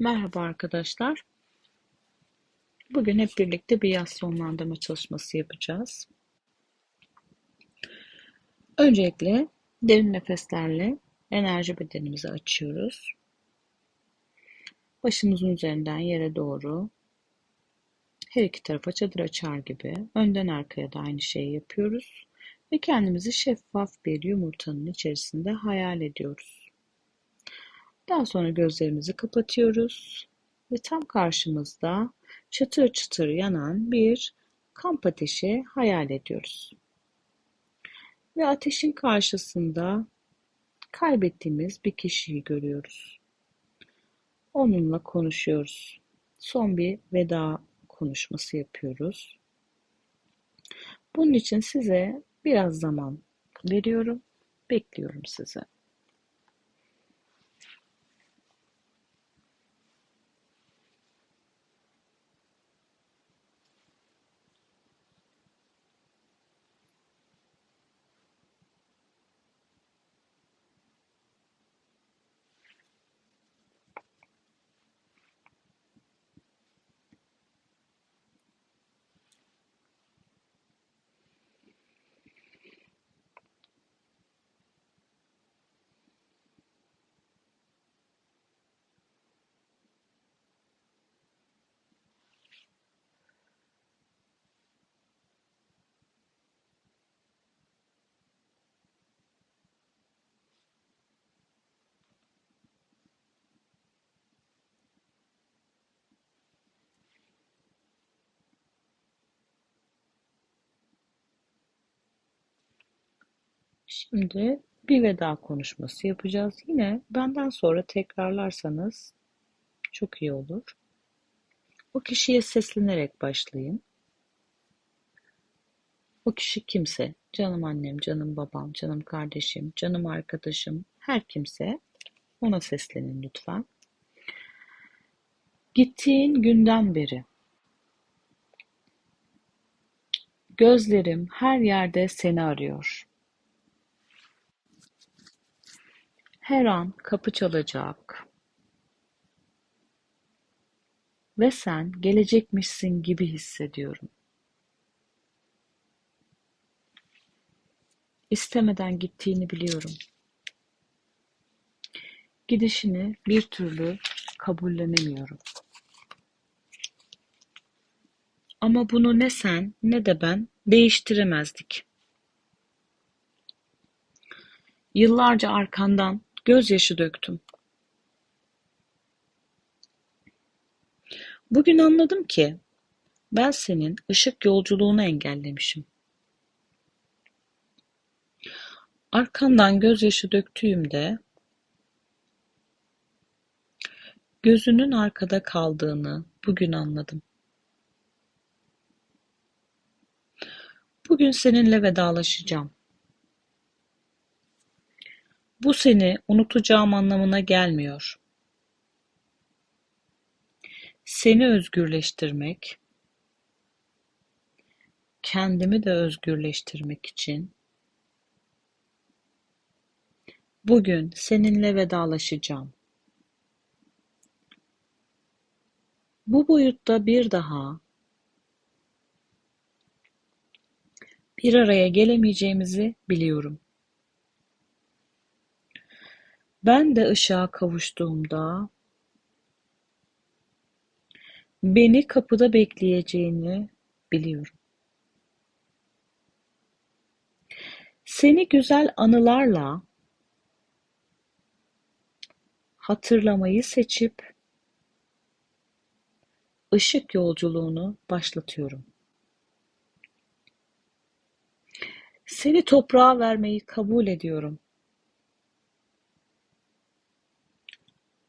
Merhaba arkadaşlar. Bugün hep birlikte bir yaz sonlandırma çalışması yapacağız. Öncelikle derin nefeslerle enerji bedenimizi açıyoruz. Başımızın üzerinden yere doğru her iki tarafa çadır açar gibi önden arkaya da aynı şeyi yapıyoruz ve kendimizi şeffaf bir yumurtanın içerisinde hayal ediyoruz. Daha sonra gözlerimizi kapatıyoruz ve tam karşımızda çıtır çıtır yanan bir kamp ateşi hayal ediyoruz. Ve ateşin karşısında kaybettiğimiz bir kişiyi görüyoruz. Onunla konuşuyoruz. Son bir veda konuşması yapıyoruz. Bunun için size biraz zaman veriyorum. Bekliyorum size. Şimdi bir veda konuşması yapacağız. Yine benden sonra tekrarlarsanız çok iyi olur. O kişiye seslenerek başlayın. O kişi kimse, canım annem, canım babam, canım kardeşim, canım arkadaşım, her kimse ona seslenin lütfen. Gittiğin günden beri gözlerim her yerde seni arıyor. Her an kapı çalacak ve sen gelecekmişsin gibi hissediyorum. İstemeden gittiğini biliyorum. Gidişini bir türlü kabullenemiyorum. Ama bunu ne sen ne de ben değiştiremezdik. Yıllarca arkandan Gözyaşı döktüm. Bugün anladım ki ben senin ışık yolculuğunu engellemişim. Arkandan gözyaşı döktüğümde gözünün arkada kaldığını bugün anladım. Bugün seninle vedalaşacağım. Bu seni unutacağım anlamına gelmiyor. Seni özgürleştirmek, kendimi de özgürleştirmek için bugün seninle vedalaşacağım. Bu boyutta bir daha bir araya gelemeyeceğimizi biliyorum. Ben de ışığa kavuştuğumda beni kapıda bekleyeceğini biliyorum. Seni güzel anılarla hatırlamayı seçip ışık yolculuğunu başlatıyorum. Seni toprağa vermeyi kabul ediyorum.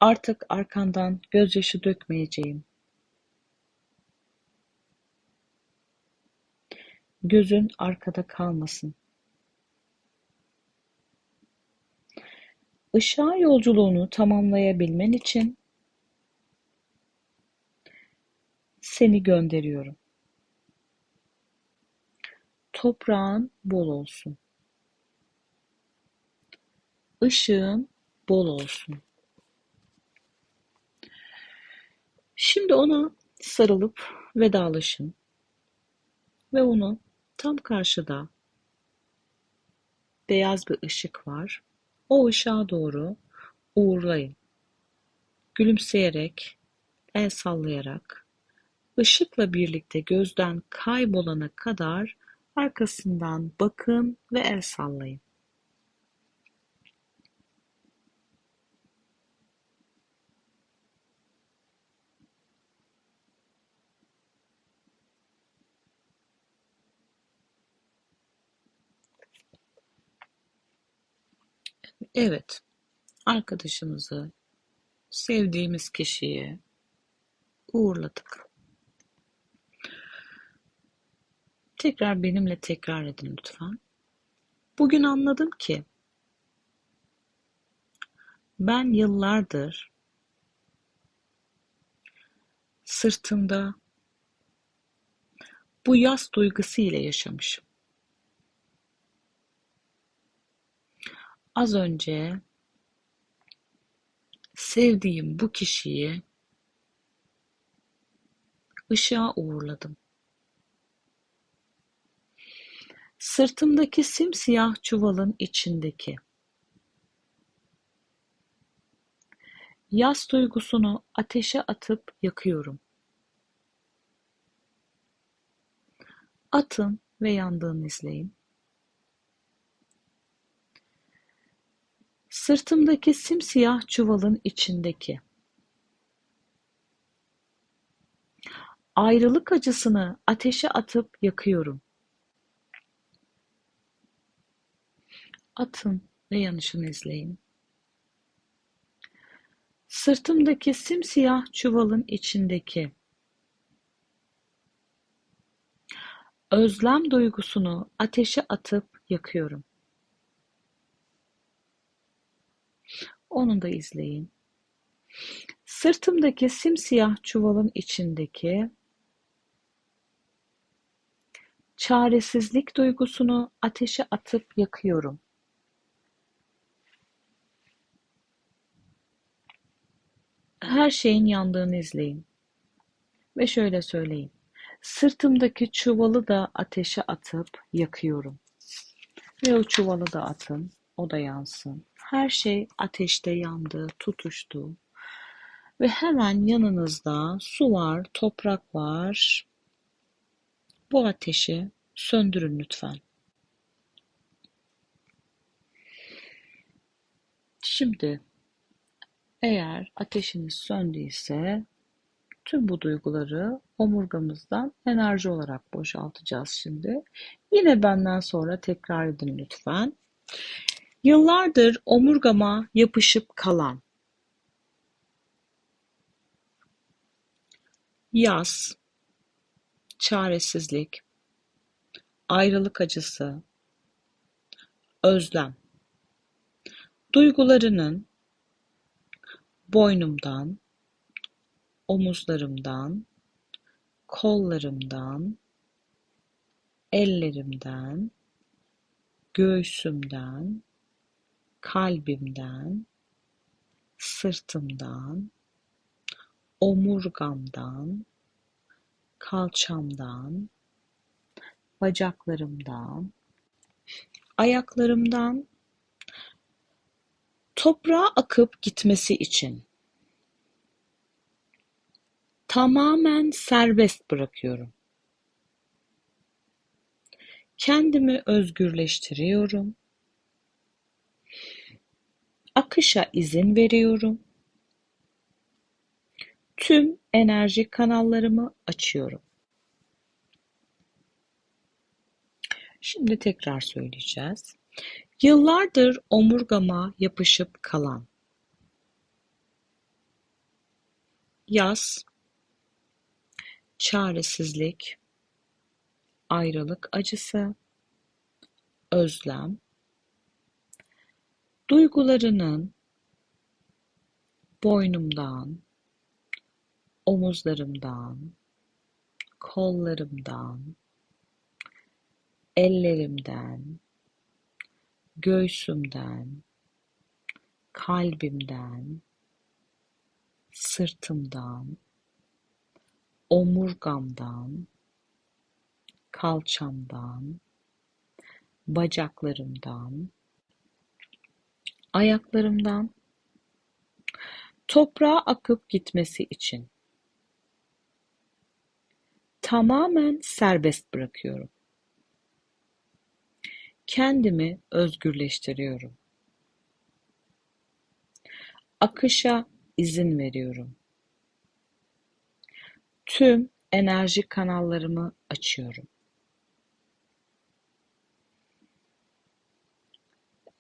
Artık arkandan gözyaşı dökmeyeceğim. Gözün arkada kalmasın. Işığa yolculuğunu tamamlayabilmen için seni gönderiyorum. Toprağın bol olsun. Işığın bol olsun. Şimdi ona sarılıp vedalaşın ve onu tam karşıda beyaz bir ışık var. O ışığa doğru uğurlayın. Gülümseyerek, el sallayarak, ışıkla birlikte gözden kaybolana kadar arkasından bakın ve el sallayın. Evet, arkadaşımızı, sevdiğimiz kişiyi uğurladık. Tekrar benimle tekrar edin lütfen. Bugün anladım ki ben yıllardır sırtımda bu yas duygusu ile yaşamışım. Az önce sevdiğim bu kişiyi ışığa uğurladım. Sırtımdaki simsiyah çuvalın içindeki yas duygusunu ateşe atıp yakıyorum. Atın ve yandığını izleyin. Sırtımdaki simsiyah çuvalın içindeki ayrılık acısını ateşe atıp yakıyorum. Atın ve yanışını izleyin. Sırtımdaki simsiyah çuvalın içindeki özlem duygusunu ateşe atıp yakıyorum. Onu da izleyin. Sırtımdaki simsiyah çuvalın içindeki çaresizlik duygusunu ateşe atıp yakıyorum. Her şeyin yandığını izleyin. Ve şöyle söyleyin. Sırtımdaki çuvalı da ateşe atıp yakıyorum. Ve o çuvalı da atın. O da yansın. Her şey ateşte yandı, tutuştu. Ve hemen yanınızda su var, toprak var. Bu ateşi söndürün lütfen. Şimdi eğer ateşiniz söndüyse tüm bu duyguları omurgamızdan enerji olarak boşaltacağız şimdi. Yine benden sonra tekrar edin lütfen. Yıllardır omurgama yapışıp kalan. Yas, çaresizlik, ayrılık acısı, özlem. Duygularının boynumdan, omuzlarımdan, kollarımdan, ellerimden, göğsümden, kalbimden, sırtımdan, omurgamdan, kalçamdan, bacaklarımdan, ayaklarımdan toprağa akıp gitmesi için tamamen serbest bırakıyorum. Kendimi özgürleştiriyorum. Akışa izin veriyorum. Tüm enerji kanallarımı açıyorum. Şimdi tekrar söyleyeceğiz. Yıllardır omurgama yapışıp kalan yas, çaresizlik, ayrılık acısı, özlem, duygularının boynumdan, omuzlarımdan, kollarımdan, ellerimden, göğsümden, kalbimden, sırtımdan, omurgamdan, kalçamdan, bacaklarımdan, ayaklarımdan toprağa akıp gitmesi için tamamen serbest bırakıyorum. Kendimi özgürleştiriyorum. Akışa izin veriyorum. Tüm enerji kanallarımı açıyorum.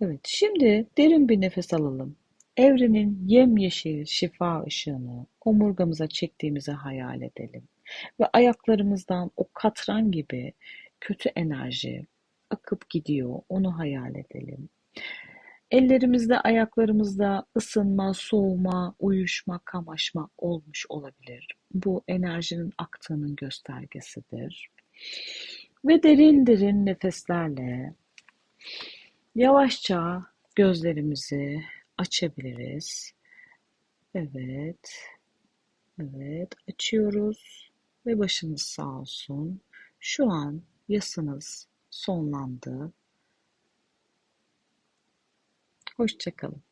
Evet, şimdi derin bir nefes alalım. Evrenin yemyeşil şifa ışığını omurgamıza çektiğimizi hayal edelim. Ve ayaklarımızdan o katran gibi kötü enerji akıp gidiyor, onu hayal edelim. Ellerimizde, ayaklarımızda ısınma, soğuma, uyuşma, kamaşma olmuş olabilir. Bu enerjinin aktığının göstergesidir. Ve derin derin nefeslerle yavaşça gözlerimizi açabiliriz. Evet. Evet, açıyoruz ve başınız sağ olsun. Şu an yasınız sonlandı. Hoşçakalın.